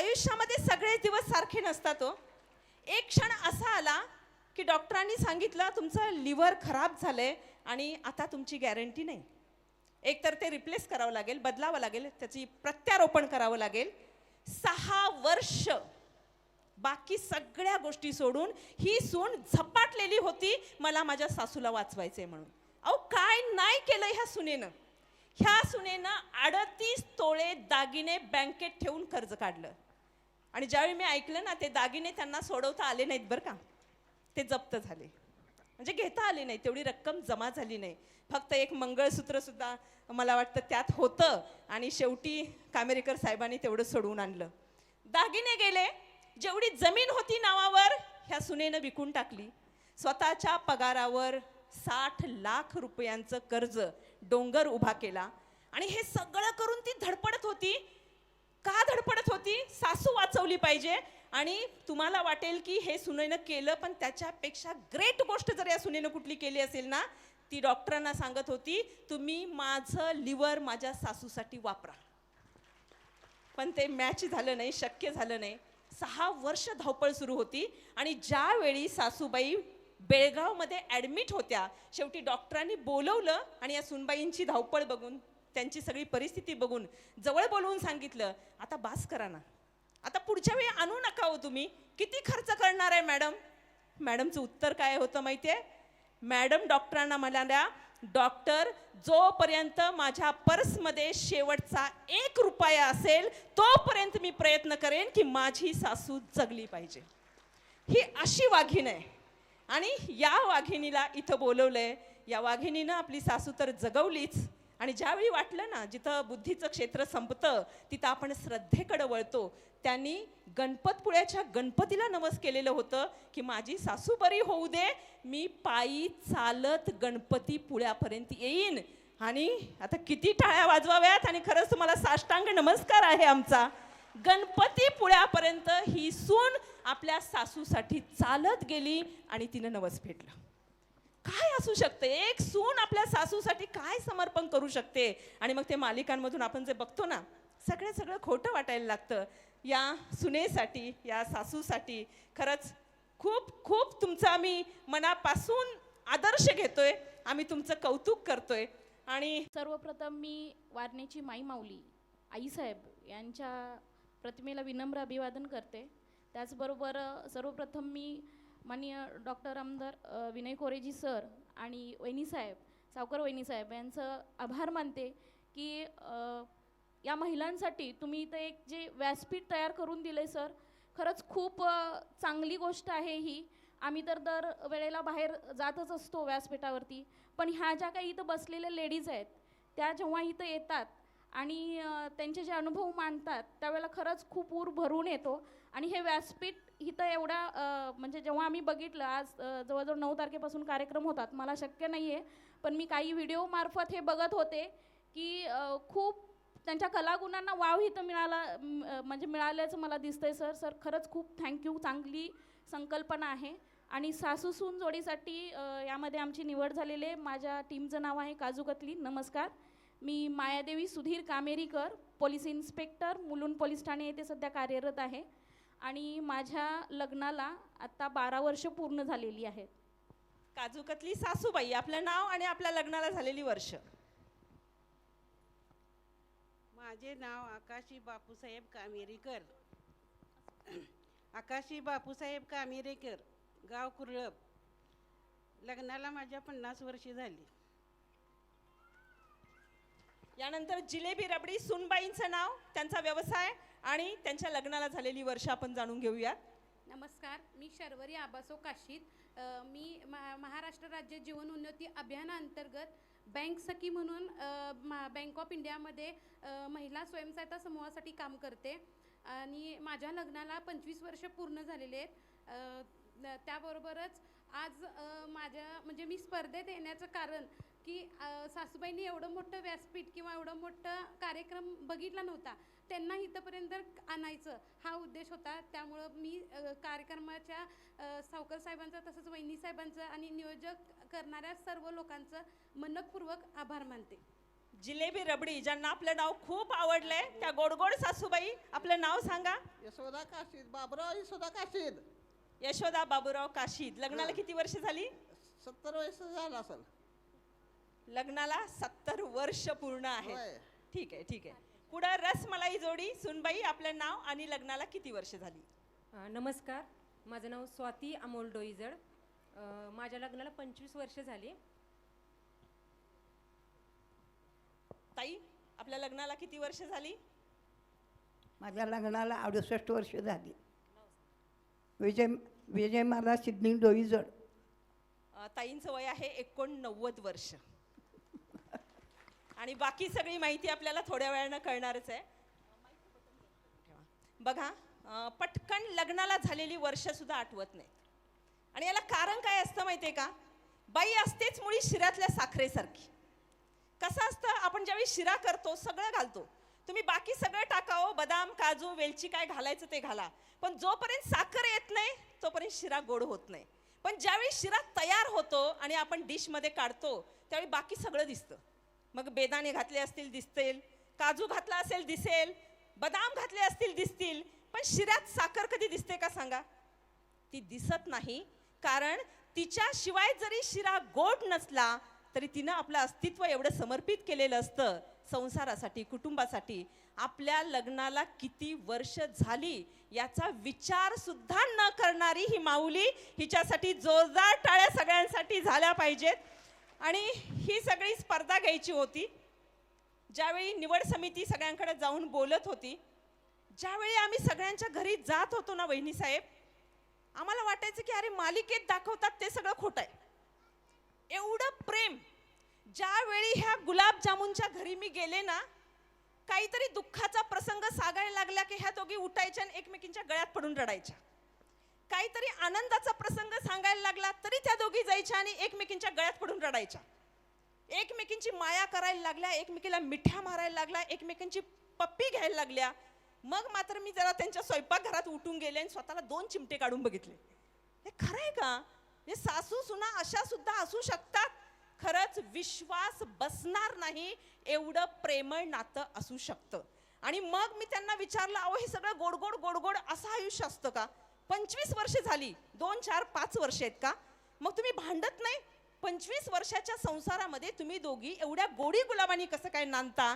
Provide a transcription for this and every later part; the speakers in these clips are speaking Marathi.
आयुष्यामध्ये सगळे दिवस सारखे नसतात हो. एक क्षण असा आला की डॉक्टरांनी सांगितलं तुमचं लिव्हर खराब झालं आहे आणि आता तुमची गॅरंटी नाही. एकतर ते रिप्लेस करावं लागेल बदलावं लागेल त्याची प्रत्यारोपण करावं लागेल. सहा वर्ष बाकी सगळ्या गोष्टी सोडून ही सून झपाटलेली होती मला माझ्या सासूला वाचवायचंय म्हणून. अहो काय नाही केलं ह्या सुनेनं. ह्या सुनेनं अडतीस तोळे दागिने बँकेत ठेवून कर्ज काढलं. आणि ज्यावेळी मी ऐकलं ना ते दागिने त्यांना सोडवता आले नाहीत बरं का. ते जप्त झाले. म्हणजे घेता आले नाही तेवढी रक्कम जमा झाली नाही. फक्त एक मंगळसूत्रसुद्धा मला वाटतं त्यात होतं आणि शेवटी कामेरीकर साहेबांनी तेवढं सोडवून आणलं. दागिने गेले जेवढी जमीन होती नावावर ह्या सुनेनं विकून टाकली. स्वतःच्या पगारावर साठ लाख रुपयांचं कर्ज डोंगर उभा केला. आणि हे सगळं करून ती धडपडत होती. का धडपडत होती? सासू वाचवली पाहिजे. आणि तुम्हाला वाटेल की हे सुनेनं केलं पण त्याच्यापेक्षा ग्रेट गोष्ट जर या सुनेनं कुठली केली असेल ना ती डॉक्टरांना सांगत होती तुम्ही माझं लिव्हर माझ्या सासूसाठी वापरा. पण ते मॅच झालं नाही शक्य झालं नाही. सहा वर्ष धावपळ सुरू होती आणि ज्यावेळी सासूबाई बेळगावमध्ये ॲडमिट होत्या शेवटी डॉक्टरांनी बोलवलं आणि या सुनबाईंची धावपळ बघून त्यांची सगळी परिस्थिती बघून जवळ बोलवून सांगितलं आता बास करा ना. आता पुढच्या वेळी आणू नका हो तुम्ही. किती खर्च करणार आहे मॅडम? मॅडमचं उत्तर काय होतं माहिती आहे मॅडम डॉक्टरांना म्हणाल्या डॉक्टर जोपर्यंत माझ्या पर्समध्ये शेवटचा एक रुपया असेल तोपर्यंत मी प्रयत्न करेन की माझी सासू जगली पाहिजे. ही अशी वाघीण आहे. आणि या वाघिणीला इथं बोलवलं आहे या वाघिणीनं आपली सासू तर जगवलीच आणि ज्यावेळी वाटलं ना जिथं बुद्धीचं क्षेत्र संपतं तिथं आपण श्रद्धेकडे वळतो. त्यांनी गणपतपुळ्याच्या गणपतीला नमस केलेलं होतं की माझी सासू बरी होऊ दे मी पायी चालत गणपती पुळ्यापर्यंत येईन. आणि आता किती टाळ्या वाजवाव्यात आणि खरंच तुम्हाला साष्टांग नमस्कार आहे आमचा. गणपती पुळ्यापर्यंत ही सून आपल्या सासूसाठी चालत गेली आणि तिनं नवस फेडलं काय असू शकते? एक सून आपल्या सासूसाठी काय समर्पण करू शकते? आणि मग ते मालिकांमधून आपण जे बघतो ना सगळं सगळं खोटं वाटायला लागतं. या सुनेसाठी या सासूसाठी खरंच खूप खूप तुमचं आम्ही मनापासून आदर्श घेतोय. आम्ही तुमचं कौतुक करतोय. आणि सर्वप्रथम मी वारणेची माई माऊली आईसाहेब यांच्या प्रतिमेला विनम्र अभिवादन करते. त्याचबरोबर सर्वप्रथम मी माननीय डॉक्टर आमदार विनय कोरेजी सर आणि वहिनीसाहेब सावकर वहिनीसाहेब यांचं आभार मानते की या महिलांसाठी तुम्ही इथं एक जे व्यासपीठ तयार करून दिले सर खरंच खूप चांगली गोष्ट आहे ही. आम्ही तर दर वेळेला बाहेर जातच असतो व्यासपीठावरती पण ह्या ज्या काही इथं बसलेल्या लेडीज आहेत त्या जेव्हा इथं येतात आणि त्यांचे जे अनुभव मांडतात त्यावेळेला खरंच खूप ऊर भरून येतो. आणि हे व्यासपीठ इथं एवढा म्हणजे जेव्हा आम्ही बघितलं आज जवळजवळ नऊ तारखेपासून कार्यक्रम होतात. मला शक्य नाही आहे पण मी काही व्हिडिओमार्फत हे बघत होते की खूप त्यांच्या कलागुणांना वाव इथं मिळाला म्हणजे मिळाल्याचं मला दिसतंय सर. सर खरंच खूप थँक्यू चांगली संकल्पना आहे. आणि सासूसून जोडीसाठी यामध्ये आमची निवड झालेली आहे. माझ्या टीमचं नाव आहे काजू कतली. नमस्कार. मी Mayadevi Sudhir Kamerikar police inspector Mulund police Thane येथे सध्या कार्यरत आहे. आणि माझ्या लग्नाला आत्ता बारा वर्ष पूर्ण झालेली आहेत. काजूकतली सासूबाई आपलं नाव आणि आपल्या लग्नाला झालेली वर्ष. माझे नाव आकाशी बापूसाहेब कामेरीकर. आकाशी बापूसाहेब कामेरेकर गाव कुरळप. लग्नाला माझ्या पन्नास वर्षे झाली. यानंतर जिलेबी रबडी सुनबाईंचं नाव त्यांचा व्यवसाय आणि त्यांच्या लग्नाला झालेली वर्ष आपण जाणून घेऊया नमस्कार मी शर्वरी आबासो काशीद. अ, मी महा महाराष्ट्र राज्य जीवन उन्नती अभियानाअंतर्गत बँक सखी म्हणून अ, मा- बँक ऑफ इंडियामध्ये अ, महिला स्वयंसहायता समूहासाठी काम करते. आणि माझ्या लग्नाला पंचवीस वर्ष पूर्ण झालेले आहेत. अ, न- त्याबरोबरच आज अ, माझ्या म्हणजे मी स्पर्धेत येण्याचं कारण की सासूबाईंनी एवढं मोठं व्यासपीठ किंवा एवढं मोठं कार्यक्रम बघितला नव्हता. त्यांना इथंपर्यंत आणायचं हा उद्देश होता. त्यामुळं मी कार्यक्रमाच्या सावकर साहेबांचा तसंच वहिनी साहेबांचं आणि नियोजक करणाऱ्या सर्व लोकांचं मनपूर्वक आभार मानते. जिलेबी रबडी ज्यांना आपलं नाव खूप आवडलंय त्या गोडगोड सासूबाई आपलं नाव सांगा. यशोदा काशीद बाबराव यशोदा काशीद. यशोदा बाबूराव काशीद. लग्नाला किती वर्ष झाली? सत्तर वयस झालं असेल. लग्नाला सत्तर वर्ष पूर्ण आहे होय. ठीक आहे ठीक आहे. पुढं रसमलाई जोडी सुनबाई आपलं नाव आणि लग्नाला किती वर्ष झाली? अ, नमस्कार. माझं नाव स्वाती अमोल डोईजड. अ, माझ्या लग्नाला पंचवीस वर्ष झाली. ताई आपल्या लग्नाला किती वर्ष झाली? माझ्या लग्नाला अडुसष्ट वर्ष झाली. विजय विजय मला सिडनी डोईजड. ताईंचं वय आहे एकोणनव्वद वर्ष. आणि बाकी सगळी माहिती आपल्याला थोड्या वेळानं कळणारच आहे. बघा पटकन लग्नाला झालेली वर्षसुद्धा आठवत नाहीत. आणि याला कारण काय असतं माहिती आहे का? बाई असतेच मुळी शिऱ्यातल्या साखरेसारखी. कसं असतं? आपण ज्यावेळी शिरा करतो सगळं घालतो. तुम्ही बाकी सगळं टाकावं बदाम काजू वेलची काय घालायचं ते घाला. पण जोपर्यंत साखर येत नाही तोपर्यंत शिरा गोड होत नाही. पण ज्यावेळी शिरा तयार होतो आणि आपण डिशमध्ये काढतो त्यावेळी बाकी सगळं दिसतं. मग बेदाणे घातले असतील दिसतील. काजू घातला असेल दिसेल. बदाम घातले असतील दिसतील. पण शिऱ्यात साखर कधी दिसते का सांगा? ती दिसत नाही. कारण तिच्याशिवाय जरी शिरा गोड नसला तरी तिनं आपलं अस्तित्व एवढं समर्पित केलेलं असतं संसारासाठी कुटुंबासाठी. आपल्या लग्नाला किती वर्ष झाली याचा विचार सुद्धा न करणारी ही माऊली हिच्यासाठी जोरदार टाळ्या सगळ्यांसाठी झाल्या पाहिजेत. आणि ही सगळी स्पर्धा घ्यायची होती. ज्यावेळी निवड समिती सगळ्यांकडे जाऊन बोलत होती ज्यावेळी आम्ही सगळ्यांच्या घरी जात होतो ना वहिनी साहेब आम्हाला वाटायचं की अरे मालिकेत दाखवतात ते सगळं खोटं आहे. एवढं प्रेम ज्यावेळी ह्या गुलाबजामुनच्या घरी मी गेले ना काहीतरी दुःखाचा प्रसंग सागायला लागला की ह्या दोघी उठायच्या आणि एकमेकींच्या गळ्यात पडून रडायच्या. काहीतरी आनंदाचा प्रसंग सांगायला लागला तरी त्या दोघी जायच्या आणि एकमेकींच्या गळ्यात पडून रडायच्या. एकमेकींची माया करायला लागल्या एकमेकीला मिठ्या मारायला लागल्या एकमेकींची पप्पी घ्यायला लागल्या. मग मात्र मी जरा त्यांच्या स्वयंपाकघरात उठून गेले आणि स्वतःला दोन चिमटे काढून बघितले. हे खरं आहे का? हे सासू सुना अशा सुद्धा असू शकतात? खरंच विश्वास बसणार नाही एवढं प्रेमळ नातं असू शकतं. आणि मग मी त्यांना विचारलं अहो हे सगळं गोडगोड गोडगोड असं आयुष्य असतं का? पंचवीस वर्ष झाली दोन चार पाच वर्ष आहेत का? मग तुम्ही भांडत नाही? पंचवीस वर्षाच्या संसारामध्ये तुम्ही दोघी एवढ्या गोडी गुलाबानी कसं काय नांदता?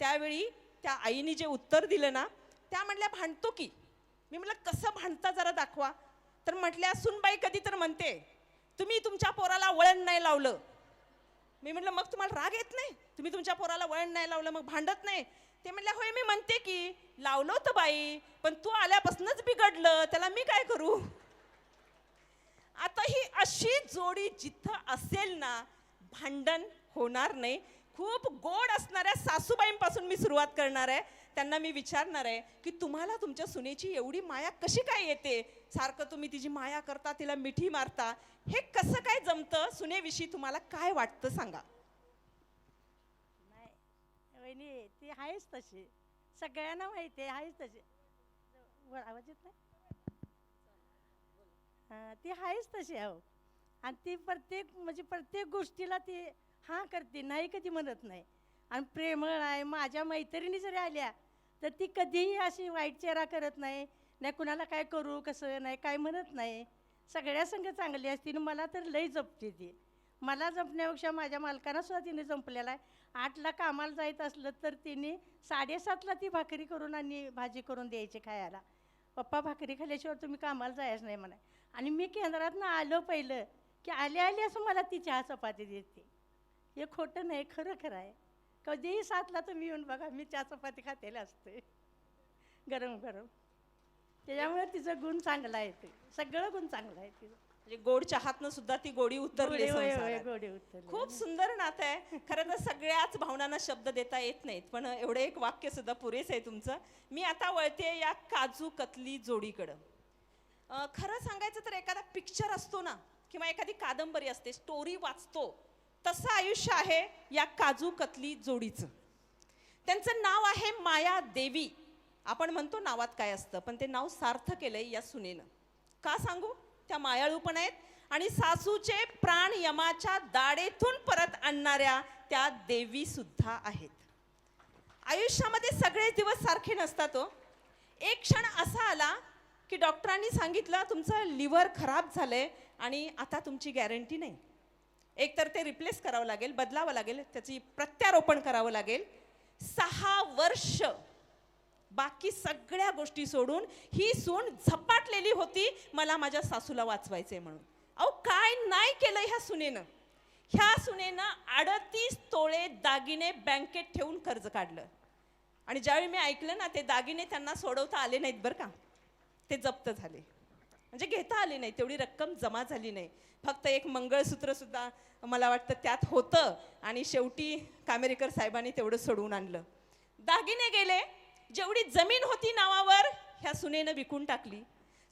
त्यावेळी त्या आईने जे उत्तर दिलं ना त्या म्हणल्या भांडतो की. मी म्हटलं कसं भांडता जरा दाखवा. तर म्हटल्या सुनबाई कधी तर म्हणते तुम्ही तुमच्या पोराला वळण नाही लावलं मी म्हटलं मग तुम्हाला राग येत नाही? तुम्ही तुमच्या पोराला वळण नाही लावलं मग भांडत नाही? ते म्हटलं होय मी म्हणते की लावलं होतं बाई पण तू आल्यापासूनच बिघडलं त्याला मी काय करू? आता ही अशी जोडी जिथं असेल ना भांडण होणार नाही. खूप गोड असणाऱ्या सासूबाईंपासून मी सुरुवात करणार आहे. त्यांना मी विचारणार आहे की तुम्हाला तुमच्या सुनेची एवढी माया कशी काय येते? सारखं तुम्ही तिची माया करता तिला मिठी मारता हे कसं काय जमतं? सुनेविषयी तुम्हाला काय वाटतं सांगा. नाही वहिनी ती आहेच तशी. सगळ्यांना माहिती आहे आहेच तशी. वर आवाज येत नाही? हां ती आहेच तशी अहो. आणि ती प्रत्येक म्हणजे प्रत्येक गोष्टीला ती हां करते नाही कधी म्हणत नाही. आणि प्रेमळ आहे माझ्या मैत्रिणी जरी आल्या तर ती कधीही अशी वाईट चेहरा करत नाही. नाही कुणाला काय करू कसं नाही काय म्हणत नाही. सगळ्या संघ चांगली असतील आणि मला तर लई जपते ती. मला जपण्यापेक्षा माझ्या मालकांना सुद्धा तिने जंपलेला आहे. आठला कामाला जायचं असलं तर तिने साडेसातला ती भाकरी करून आणि भाजी करून द्यायची खायला. पप्पा भाकरी खाल्ल्याशिवाय तुम्ही कामाला जायचं नाही म्हणा. आणि मी केंद्रातनं आलो पहिलं की आले आले असं मला ती चहा चपाती देते. हे खोटं नाही खरं खरं आहे. कधीही सातला तुम्ही येऊन बघा मी चहा चपाती खातेला असते. गरम गरम. त्याच्यामुळे तिचं गुण चांगला आहे ते. सगळं गुण चांगलं आहे तिचं. म्हणजे गोड चहातनं सुद्धा ती गोडी उतरली गोडे होय होय संसारात. गोडे उतरले. खूप सुंदर नातं आहे. खरं तर सगळ्याच भावनांना शब्द देता येत नाहीत पण एवढं एक वाक्य सुद्धा पुरेस आहे तुमचं. मी आता वळते या काजू कतली जोडीकडं. अं, खरं सांगायचं तर एखादा पिक्चर असतो ना किंवा एखादी कादंबरी असते स्टोरी वाचतो तसं आयुष्य आहे या काजू कतली जोडीचं. त्यांचं नाव आहे माया देवी. आपण म्हणतो नावात काय असतं पण ते नाव सार्थ केलं आहे या सुनेनं. का सांगू? त्या मायाळू पण आहेत आणि सासूचे प्राण यमाच्या दाढेतून परत आणणाऱ्या त्या देवी सुद्धा आहेत. आयुष्यामध्ये सगळे दिवस सारखे नसतात हो. एक क्षण असा आला की डॉक्टरांनी सांगितलं तुमचं लिव्हर खराब झालं आहे आणि आता तुमची गॅरंटी नाही. एकतर ते रिप्लेस करावं लागेल बदलावं लागेल त्याची प्रत्यारोपण करावं लागेल. सहा वर्ष बाकी सगळ्या गोष्टी सोडून ही सून झपाटलेली होती मला माझ्या सासूला वाचवायचं आहे म्हणून. अहो काय नाही केलं ह्या सुनेनं. ह्या सुनेनं अडतीस तोळे दागिने बँकेत ठेवून कर्ज काढलं. आणि ज्यावेळी मी ऐकलं ना ते दागिने त्यांना सोडवता आले नाहीत बरं का. ते जप्त झाले. म्हणजे घेता आले नाही तेवढी रक्कम जमा झाली नाही. फक्त एक मंगळसूत्रसुद्धा मला वाटतं त्यात होतं आणि शेवटी कामेरीकर साहेबांनी तेवढं सोडवून आणलं. दागिने गेले जेवढी जमीन होती नावावर ह्या सुनेनं विकून टाकली.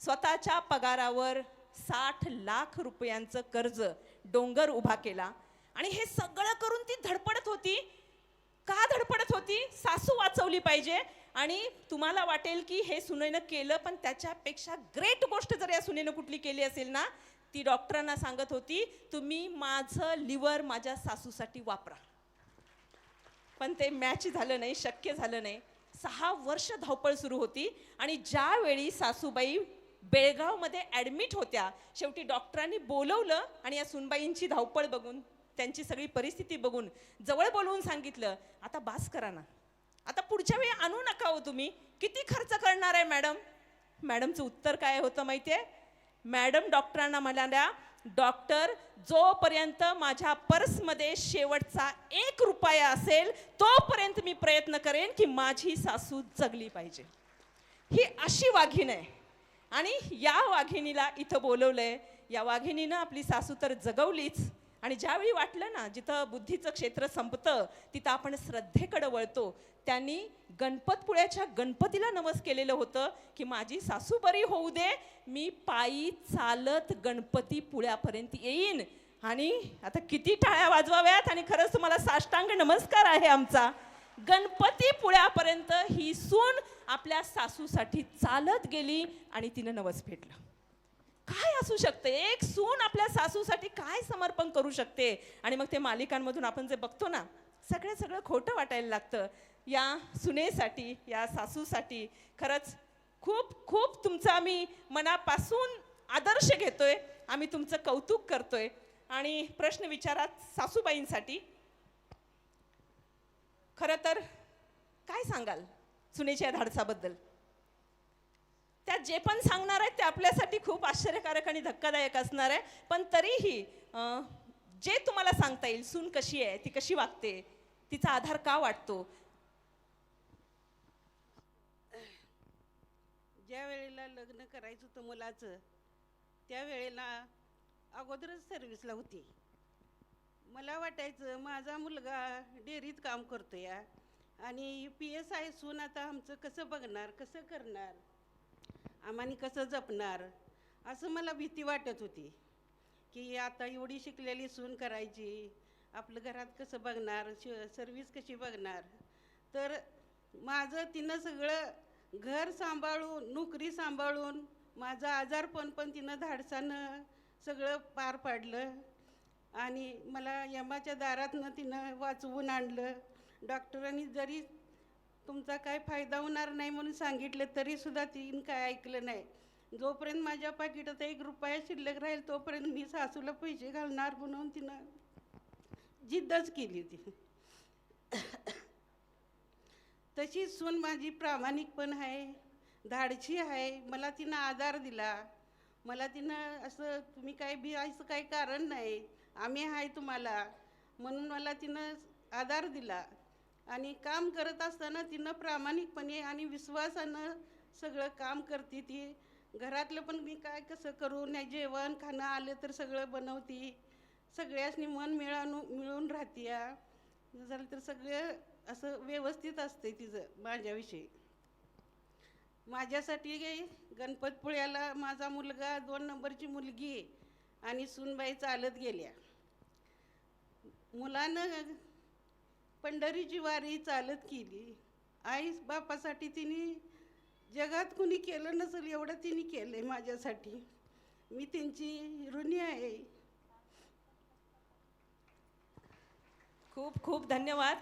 स्वतःच्या पगारावर साठ लाख रुपयांचं कर्ज डोंगर उभा केला. आणि हे सगळं करून ती धडपडत होती. का धडपडत होती? सासू वाचवली पाहिजे. आणि तुम्हाला वाटेल की हे सुनेनं केलं पण त्याच्यापेक्षा ग्रेट गोष्ट जर या सुनेनं कुठली केली असेल ना ती डॉक्टरांना सांगत होती तुम्ही माझं लिव्हर माझ्या सासूसाठी वापरा. पण ते मॅच झालं नाही शक्य झालं नाही. सहा वर्ष धावपळ सुरू होती आणि ज्यावेळी सासूबाई बेळगावमध्ये ॲडमिट होत्या शेवटी डॉक्टरांनी बोलवलं आणि या सुनबाईंची धावपळ बघून त्यांची सगळी परिस्थिती बघून जवळ बोलवून सांगितलं आता बास करा ना. आता पुढच्या वेळी आणू नका हो तुम्ही. किती खर्च करणार आहे मॅडम? मॅडमचं उत्तर काय होतं माहिती आहे मॅडम डॉक्टरांना म्हणाल्या डॉक्टर जोपर्यंत माझ्या पर्समध्ये शेवटचा एक रुपया असेल तोपर्यंत मी प्रयत्न करेन की माझी सासू जगली पाहिजे. ही अशी वाघीण आहे. आणि या वाघिणीला इथं बोलवलं आहे या वाघिणीनं आपली सासू तर जगवलीच. आणि ज्यावेळी वाटलं ना जिथं बुद्धीचं क्षेत्र संपतं तिथं आपण श्रद्धेकडं वळतो. त्यांनी गणपतपुळ्याच्या गणपतीला नवस केलेलं होतं की माझी सासू बरी होऊ दे मी पायी चालत गणपती पुळ्यापर्यंत येईन. आणि आता किती टाळ्या वाजवाव्यात आणि खरंच तुम्हाला साष्टांग नमस्कार आहे आमचा. गणपती पुळ्यापर्यंत ही सून आपल्या सासूसाठी चालत गेली आणि तिनं नवस फेडलं. काय असू शकते? एक सून आपल्या सासूसाठी काय समर्पण करू शकते? आणि मग ते मालिकांमधून आपण जे बघतो ना सगळं सगळं खोटं वाटायला लागतं. या सुनेसाठी या सासूसाठी खरंच खूप खूप तुमचा आम्ही मनापासून आदर्श घेतोय. आम्ही तुमचं कौतुक करतोय. आणि प्रश्न विचारात सासूबाईंसाठी. खरं तर काय सांगाल सुनेच्या धाडसाबद्दल? त्यात जे पण सांगणार आहेत ते आपल्यासाठी खूप आश्चर्यकारक आणि धक्कादायक असणार आहे. पण तरीही जे तुम्हाला सांगता येईल सून कशी आहे ती कशी वागते तिचा आधार का वाटतो? ज्या वेळेला लग्न करायचं होतं मुलाचं त्यावेळेला अगोदरच सर्व्हिसला होती. मला वाटायचं माझा मुलगा डेअरीत काम करतो या आणि पी एस आय सून आता आमचं कसं बघणार कसं करणार? आम्हाने कसं जपणार? असं मला भीती वाटत होती की आता एवढी शिकलेली सून करायची आपलं घरात कसं बघणार श सर्विस कशी बघणार? तर माझं तिनं सगळं घर सांभाळून नोकरी सांभाळून माझं आजारपण पण तिनं धाडसानं सगळं पार पाडलं. आणि मला यमाच्या दारातनं तिनं वाचवून आणलं. डॉक्टरांनी जरी तुमचा काय फायदा होणार नाही म्हणून सांगितले तरीसुद्धा तिनं काय ऐकलं नाही. जोपर्यंत माझ्या पाकिटात एक रुपया शिल्लक राहील तोपर्यंत मी सासूला पैसे घालणार म्हणून तिनं जिद्दच केली ती तशीच सून माझी प्रामाणिक पण आहे धाडशी आहे. मला तिनं आधार दिला. मला तिनं असं तुम्ही काय भियायचं काही कारण नाही. आम्ही आहे तुम्हाला. म्हणून मला तिनं आधार दिला. आणि काम करत असताना तिनं प्रामाणिकपणे आणि विश्वासानं सगळं काम करते ती. घरातलं पण मी काय कसं करू? नाही जेवण खाणं आलं तर सगळं बनवती. सगळ्यासनी मन मिळानू मिळून राहते या झालं तर सगळं असं व्यवस्थित असते तिचं माझ्याविषयी. माझ्यासाठी काही गणपतपुळ्याला माझा मुलगा दोन नंबरची मुलगी आणि सुनबाई चालत गेल्या. मुलानं पंढरीची वारी चालत केली. आई बापासाठी तिने जगात कुणी केलं नसेल एवढं तिने केलं आहे माझ्यासाठी. मी त्यांची ऋणी आहे. खूप खूप धन्यवाद.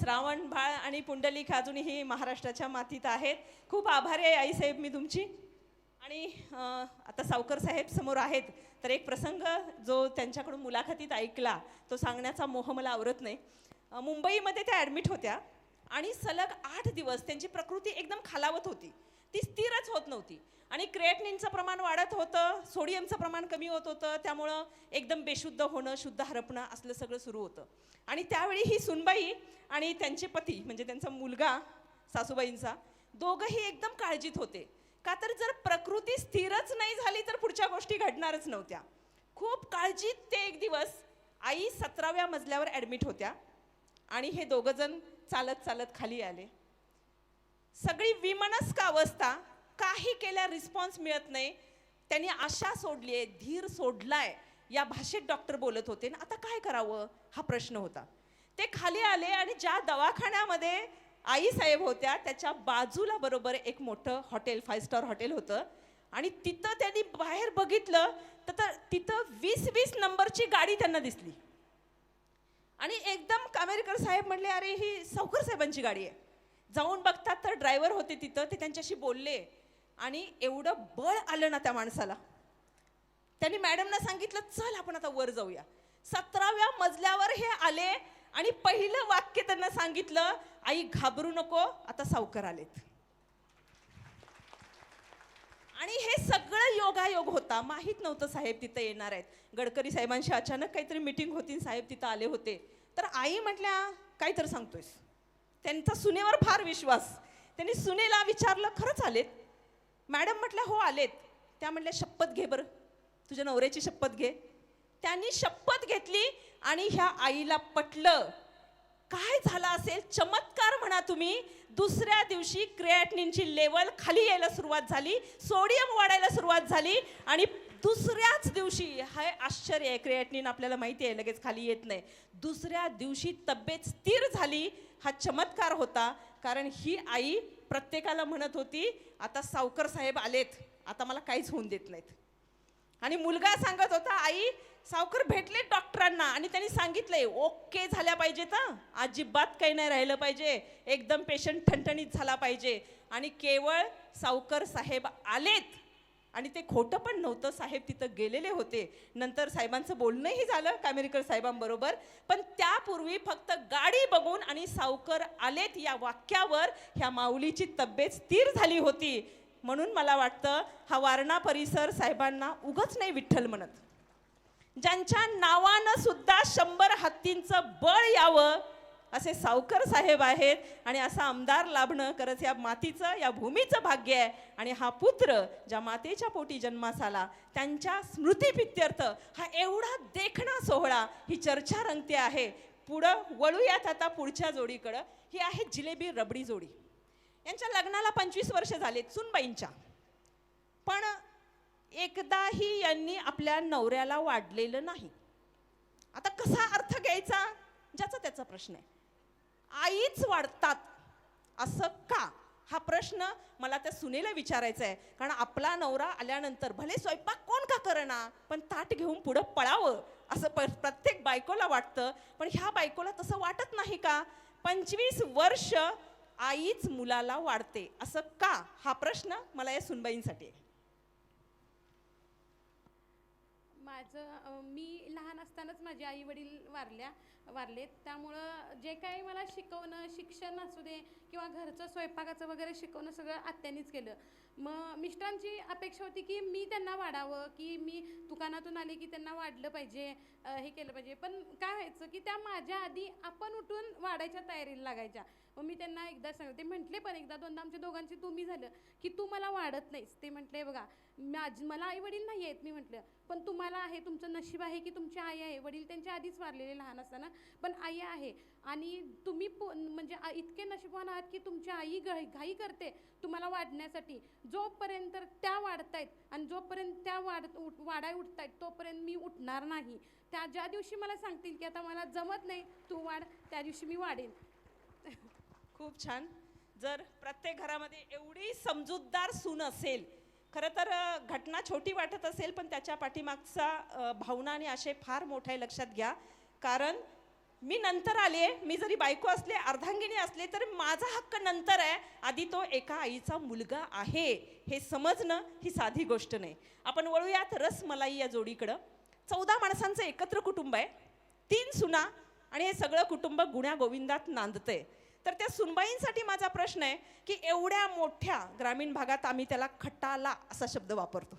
श्रावण बाळ आणि पुंडलिक अजूनही महाराष्ट्राच्या मातीत आहेत. खूप आभारी आहे आईसाहेब मी तुमची. आणि आता सावकर साहेब समोर आहेत. तर एक प्रसंग जो त्यांच्याकडून मुलाखतीत ऐकला तो सांगण्याचा मोह मला आवरत नाही. मुंबईमध्ये त्या ॲडमिट होत्या. आणि सलग आठ दिवस त्यांची प्रकृती एकदम खालावत होती. ती स्थिरच होत नव्हती. आणि क्रिएटनिनचं प्रमाण वाढत होतं सोडियमचं प्रमाण कमी होत होतं त्यामुळं एकदम बेशुद्ध होणं शुद्ध हरपणं असलं सगळं सुरू होतं. आणि त्यावेळी ही सुनबाई आणि त्यांचे पती म्हणजे त्यांचा मुलगा सासूबाईंचा दोघंही एकदम काळजीत होते. का तर जर प्रकृती स्थिरच नाही झाली तर पुढच्या गोष्टी घडणारच नव्हत्या. खूप काळजीत ते एक दिवस आई सतराव्या मजल्यावर ॲडमिट होत्या. आणि हे दोघंजण चालत चालत खाली आले. सगळी विमनस्क अवस्था काही केल्या रिस्पॉन्स मिळत नाही. त्यांनी आशा सोडली आहे धीर सोडलाय या भाषेत डॉक्टर बोलत होते. ना आता काय करावं? हा प्रश्न होता. ते खाली आले आणि ज्या दवाखान्यामध्ये आईसाहेब होत्या त्याच्या बाजूला बरोबर एक मोठं हॉटेल फाईव्ह स्टार हॉटेल होतं. आणि तिथं त्यांनी बाहेर बघितलं तर तर तिथं वीस वीस नंबरची गाडी त्यांना दिसली. आणि एकदम कामेरकर साहेब म्हणले अरे ही सावकर साहेबांची गाडी आहे. जाऊन बघतात तर ड्रायव्हर होते तिथं ते त्यांच्याशी बोलले. आणि एवढं बळ आलं ना त्या माणसाला. त्यांनी मॅडमना सांगितलं चल आपण आता वर जाऊया. सतराव्या मजल्यावर हे आले आणि पहिलं वाक्य त्यांना सांगितलं आई घाबरू नको आता सावकर आलेत. आणि हे सगळं योगायोग होता. माहीत नव्हतं साहेब तिथं येणार आहेत. गडकरी साहेबांशी अचानक काहीतरी मिटिंग होती साहेब तिथं आले होते. तर आई म्हटल्या काय तर सांगतोयस. त्यांचा सुनेवर फार विश्वास. त्यांनी सुनेला विचारलं खरंच आलेत? मॅडम म्हटल्या हो आलेत. त्या म्हटल्या शपथ घे बरं. तुझ्या नवऱ्याची शपथ घे. त्यांनी शपथ घेतली आणि ह्या आईला पटलं. काय झालं असेल? चमत्कार म्हणा तुम्ही. दुसऱ्या दिवशी क्रिएटनिनची लेवल खाली यायला सुरुवात झाली. सोडियम वाढायला सुरुवात झाली आणि दुसऱ्याच दिवशी हे आश्चर्य आहे क्रिएटनिन आपल्याला माहिती आहे लगेच खाली येत नाही. दुसऱ्या दिवशी तब्येत स्थिर झाली हा चमत्कार होता कारण ही आई प्रत्येकाला म्हणत होती आता सावकर साहेब आलेत आता मला काहीच होऊन देत नाहीत. आणि मुलगा सांगत होता आई सावकर भेटले डॉक्टरांना. आणि त्यांनी सांगितलंय ओके झाल्या पाहिजेत अजिबात काही नाही राहिलं पाहिजे. एकदम पेशंट ठणठणीत झाला पाहिजे. आणि केवळ सावकर साहेब आलेत आणि ते खोटं पण नव्हतं. साहेब तिथं गेलेले होते. नंतर साहेबांचं बोलणंही झालं कामेरीकर साहेबांबरोबर. पण त्यापूर्वी फक्त गाडी बघून आणि सावकर आलेत या वाक्यावर ह्या माऊलीची तब्येत स्थिर झाली होती. म्हणून मला वाटतं हा वारणा परिसर साहेबांना उगच नाही विठ्ठल म्हणत. ज्यांच्या नावानं सुद्धा शंभर हत्तींचं बळ यावं असे सावकर साहेब आहेत आणि असा आमदार लाभणं खरंच या मातीचं या भूमीचं भाग्य आहे. आणि हा पुत्र ज्या मातेच्या पोटी जन्मास आला त्यांच्या स्मृतीपित्यर्थ हा एवढा देखणा सोहळा ही चर्चा रंगते आहे. पुढं वळूयात आता पुढच्या जोडीकडं. ही आहे जिलेबी रबडी जोडी. यांच्या लग्नाला पंचवीस वर्ष झालेत सुनबाईंच्या. पण एकदाही यांनी आपल्या नवऱ्याला वाढलेलं नाही. आता कसा अर्थ घ्यायचा? ज्याचा त्याचा प्रश्न आहे. आईच वाढतात. असं का? हा प्रश्न मला त्या सुनेला विचारायचा आहे कारण आपला नवरा आल्यानंतर भले स्वयंपाक कोण का करेना पण ताट घेऊन पुढं पळावं. असं प प्रत्येक बायकोला वाटतं. पण ह्या बायकोला तसं वाटत नाही का? पंचवीस वर्ष आईच मुलाला वाढते. असं का? हा प्रश्न मला या सुनबाईंसाठी आहे. माझं मी लहान असतानाच माझे आई वडील वारल्या वारलेत. त्यामुळं जे काही मला शिकवणं शिक्षण असू दे किंवा घरचं स्वयंपाकाचं वगैरे शिकवणं सगळं आत्यानीच केलं. मग मिस्टरांची अपेक्षा होती की मी त्यांना वाढावं की मी दुकानातून आले की त्यांना वाढलं पाहिजे हे केलं पाहिजे. पण काय व्हायचं की त्या माझ्या आधी आपण उठून वाढायच्या तयारीला लागायच्या. मग मी त्यांना एकदा सांगते म्हटले पण एकदा दोनदा आमच्या दोघांची तुम्ही झालं की तू मला वाढत नाहीस. ते म्हटले बघा माझ मला आई वडील नाही आहेत मी म्हटलं. पण तुम्हाला आहे तुमचं नशीब आहे की तुमची आई आहे वडील त्यांच्या आधीच वारलेले लहान असताना पण आई आहे. आणि तुम्ही पो म्हणजे आ- इतके नशिबवान आहात की तुमची आई घाई घाई करते तुम्हाला वाढण्यासाठी. जोपर्यंत त्या वाढतायत आणि जोपर्यंत त्या वाढ उठ वाढाय उठतायत तोपर्यंत मी उठणार नाही. त्या ज्या दिवशी मला सांगतील की आता मला जमत नाही तू वाढ त्या दिवशी मी वाढेन. खूप छान. जर प्रत्येक घरामध्ये एवढी समजूतदार सून असेल खरं तर घटना छोटी वाटत असेल पण त्याच्या पाठीमागचा भावना आणि आशय फार मोठा आहे लक्षात घ्या. कारण मी नंतर आले आहे मी जरी बायको असले अर्धांगिनी असले तरी माझा हक्क नंतर आहे. आधी तो एका आईचा मुलगा आहे. हे समजणं ही साधी गोष्ट नाही. आपण वळूयात रसमलाई या जोडीकडं. चौदा माणसांचं एकत्र कुटुंब आहे. तीन सुना आणि हे सगळं कुटुंब गुण्या गोविंदात नांदतंय. तर त्या सुनबाईंसाठी माझा प्रश्न आहे की एवढ्या मोठ्या ग्रामीण भागात आम्ही त्याला खट्टाला असा शब्द वापरतो.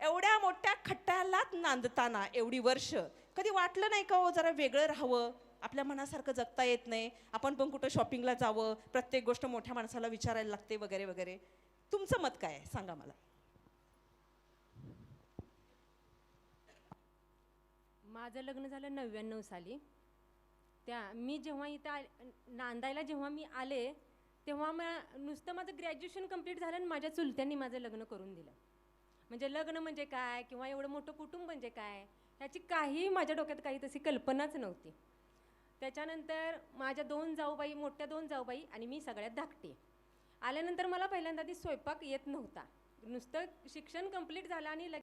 एवढ्या मोठ्या खट्ट्यालाच नांदताना एवढी वर्ष कधी वाटलं नाही का हो जरा वेगळं राहावं? आपल्या मनासारखं जगता येत नाही. आपण पण कुठं शॉपिंगला जावं प्रत्येक गोष्ट मोठ्या माणसाला विचारायला लागते वगैरे वगैरे. तुमचं मत काय आहे? सांगा मला. माझं लग्न झालं नव्याण्णव साली. त्या मी जेव्हा इथं नांदायला जेव्हा मी आले तेव्हा मा- नुसतं माझं ग्रॅज्युएशन कंप्लीट झालं आणि माझ्या चुलत्यांनी माझं लग्न करून दिलं. म्हणजे लग्न म्हणजे काय किंवा एवढं मोठं कुटुंब म्हणजे काय ह्याची काही माझ्या डोक्यात काही तशी कल्पनाच नव्हती. त्याच्यानंतर माझ्या दोन जाऊबाई मोठ्या दोन जाऊबाई आणि मी सगळ्यात धाकटी. आल्यानंतर मला पहिल्यांदा ती स्वयंपाक येत नव्हता. नुसतं शिक्षण कंप्लीट झालं आणि लगेच